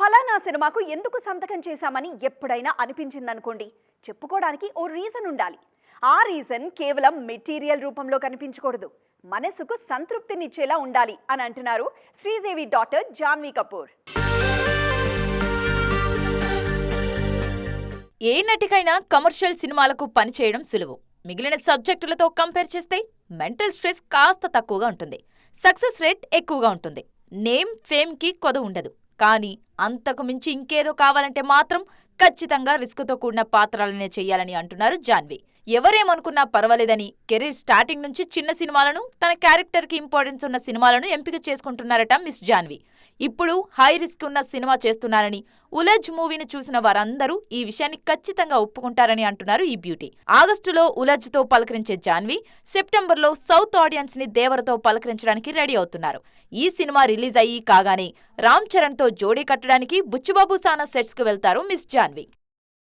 ఫలానా సినిమాకు ఎందుకు సంతకం చేశామని ఎప్పుడైనా అనిపించిందనుకోండి. చెప్పుకోవడానికి ఓ రీజన్ ఉండాలి. ఆ రీజన్ కేవలం మెటీరియల్ రూపంలో కనిపించకూడదు. మనసుకు సంతృప్తినిచ్చేలా ఉండాలి అని అంటున్నారు శ్రీదేవి డాటర్ జాన్వీ కపూర్. ఏ నటికైనా కమర్షియల్ సినిమాలకు పనిచేయడం సులువు. మిగిలిన సబ్జెక్టులతో కంపేర్ చేస్తే మెంటల్ స్ట్రెస్ కాస్త తక్కువగా ఉంటుంది. సక్సెస్ రేట్ ఎక్కువగా ఉంటుంది. నేమ్ ఫేమ్కి కొద ఉండదు. కానీ అంతకు మించి ఇంకేదో కావాలంటే మాత్రం ఖచ్చితంగా రిస్క్తో కూడిన పాత్రలనే చేయాలని అంటున్నారు జాన్వి. ఎవరేమనుకున్నా పర్వాలేదని కెరీర్ స్టార్టింగ్ నుంచి చిన్న సినిమాలను తన క్యారెక్టర్కి ఇంపార్టెన్స్ ఉన్న సినిమాలను ఎంపిక చేసుకుంటున్నారట మిస్ జాన్వి. ఇప్పుడు హై రిస్క్ ఉన్న సినిమా చేస్తున్నారని ఉలజ్ మూవీని చూసిన వారందరూ ఈ విషయాన్ని ఖచ్చితంగా ఒప్పుకుంటారని అంటున్నారు ఈ బ్యూటీ. ఆగస్టులో ఉలజ్తో పలకరించే జాన్వి సెప్టెంబర్లో సౌత్ ఆడియన్స్ని దేవరతో పలకరించడానికి రెడీ అవుతున్నారు. ఈ సినిమా రిలీజ్ అయ్యి కాగానే రామ్ చరణ్తో జోడీ కట్టడానికి బుచ్చుబాబు సానా సెట్స్కు వెళ్తారు మిస్ జాన్వి.